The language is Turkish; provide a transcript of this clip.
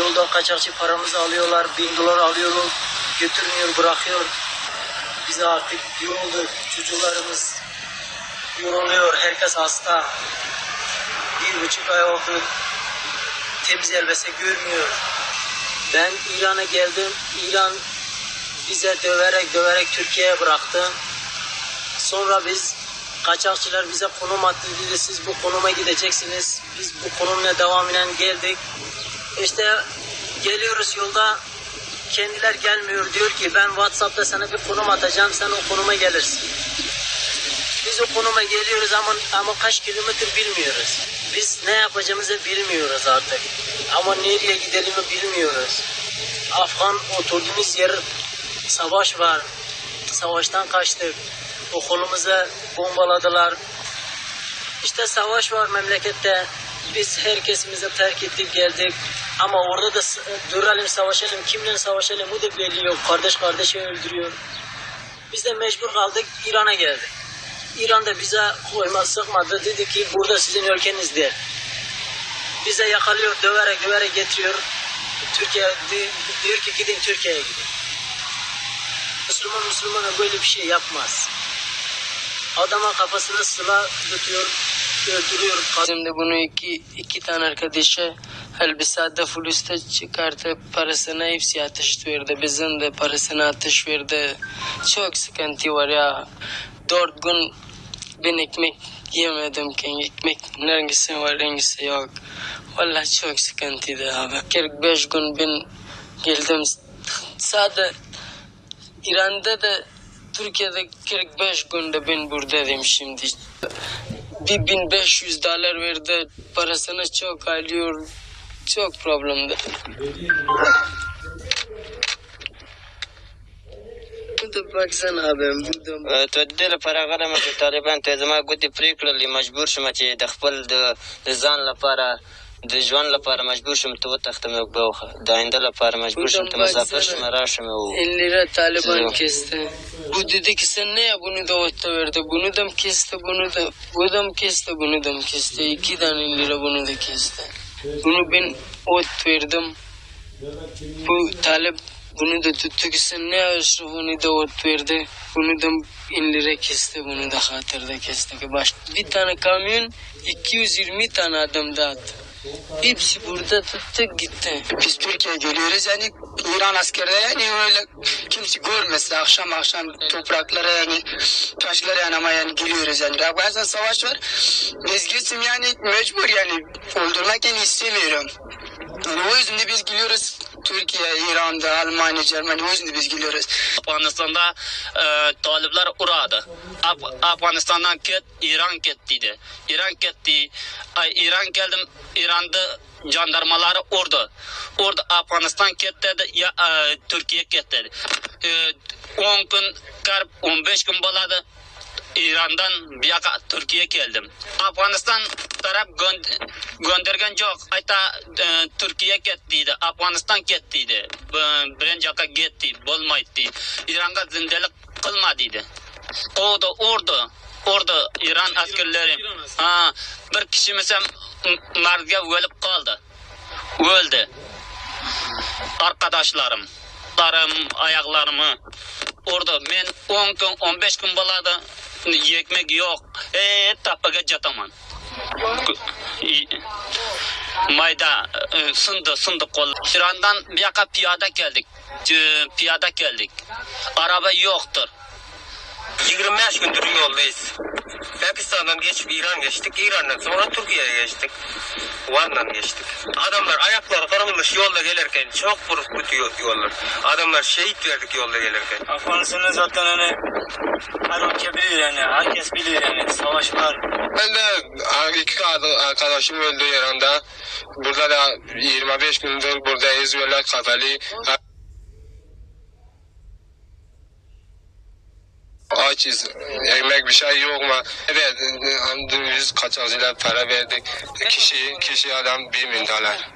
Photo Yolda kaçakçı paramızı alıyorlar, bin dolar alıyorlar, götürmüyor, bırakıyor. Biz artık yorulduk, çocuklarımız yoruluyor, herkes hasta. Bir buçuk ay oldu, temiz elbise görmüyor. Ben İran'a geldim, İran bize döverek döverek Türkiye'ye bıraktı. Sonra biz kaçakçılar bize konum attı dedi siz bu konuma gideceksiniz. Biz bu konumla devam geldik. İşte geliyoruz yolda kendiler gelmiyor diyor ki ben Whatsapp'ta sana bir konum atacağım sen o konuma gelirsin. Biz o konuma geliyoruz ama ama kaç kilometre bilmiyoruz. Biz ne yapacağımızı bilmiyoruz artık. Ama nereye gidelim bilmiyoruz. Afgan oturduğumuz yer savaş var. Savaştan kaçtık. Okulumuzu bombaladılar. İşte savaş var memlekette. Biz herkesimizi terk ettik geldik. Ama orada da duralım savaşalım. Kimle savaşalım bu da belli yok. Kardeş kardeşi öldürüyor. Biz de mecbur kaldık İran'a geldik. İran'da bize koyma sıkmadı. Dedi ki burada sizin ülkeniz değil. Bize yakalıyor döverek döverek getiriyor. Türkiye di- diyor ki gidin Türkiye'ye gidin. Müslüman Müslümana böyle bir şey yapmaz. Adama kafasına sıla tutuyor, öldürüyor. Şimdi bunu iki, iki tane arkadaşa elbisede fulüste çıkartıp parasını hepsi ateş verdi. Bizim de parasını ateş verdi. Çok sıkıntı var ya. Dört gün ben ekmek yemedim ki. Ekmek nergisi var, nergisi yok. Vallahi çok sıkıntıydı abi. 45 gün ben geldim. Sadece İran'da da Türkiye'de 45 günde ben buradayım şimdi. Bir 1500 dolar verdi. Parasını çok alıyor. Çok. Burada baksana abim. Burada ته د لپاره غلمه چې طالبان ته زما ګوتې پرې کړلې مجبور شوم چې د خپل د د ځان لپاره د ژوند لپاره مجبور شوم ته وتښتم یو بوخه د آینده لپاره مجبور شوم ته مسافر شوم راشم او 50 lira Taliban Güzel. kesti. Bu dedi ki sen ne ya bunu da orta verdi. Bunu da mı kesti bunu da. Bu da mı kesti bunu da mı kesti. İki tane lira bunu da kesti. Bunu ben ot verdim. Bu talep bunu da tuttu ki sen ne yapıyorsun bunu da ot verdi. Bunu da 50 lira kesti. Bunu da hatırda kesti. Ki baş, bir tane kamyon 220 tane adam dağıttı. Hepsi burada tuttu gitti. Biz Türkiye'ye geliyoruz yani İran askerleri yani öyle kimse görmesin akşam akşam topraklara yani taşlara yani ama yani geliyoruz yani. Afganistan savaş var. Biz gitsim yani mecbur yani öldürmek yani istemiyorum. Yani o yüzden de biz geliyoruz Türkiye, İran'da, Almanya, Cermanya o yüzden de biz geliyoruz. Afganistan'da e, talipler uğradı. Af- Afganistan'dan ket, İran kettiydi. İran ketti. Ay, İran geldim, İran'da jandarmaları orada. Orada Afganistan kettedi, ya e, Türkiye kettedi. E, 10 gün, karp 15 gün boladı. İran'dan bir yaka Türkiye geldim. Afganistan taraf gö- göndergen yok. Hatta e, Türkiye gittiydi. Afganistan gittiydi. B- Birinci yaka gitti. Bolmaydı. İran'a zindelik kılmadıydı. O da orada. Orada İran askerleri. Ha, bir kişi mesela m- Mardin'e ölüp kaldı. Öldü. Arkadaşlarım. Larım, ayaklarımı. Orada ben 10 gün 15 gün buladı. Ekmek yok. E tapaga jataman. Mayda e, sındı sındı kol. İran'dan bir yaka piyada geldik. E, Piyada geldik. Araba yoktur. 25 gündür yoldayız. Pakistan'dan geçip İran geçtik. İran'dan sonra Türkiye'ye geçtik. Van'dan geçtik. Adamlar ayakları kırılmış yolda gelirken çok vurup gidiyor yollar. Adamlar şehit verdik yolda gelirken. Afganistan'ı zaten hani her ülke bilir yani. Herkes bilir yani. Savaş var. Ben de Ha, iki arkadaşım öldü İran'da. Burada da 25 gündür buradayız. Böyle kafalı. Açız. Yemek bir şey yok mu? Evet, biz kaçakçılar para verdik. Kişi, kişi adam 1 bin dolar.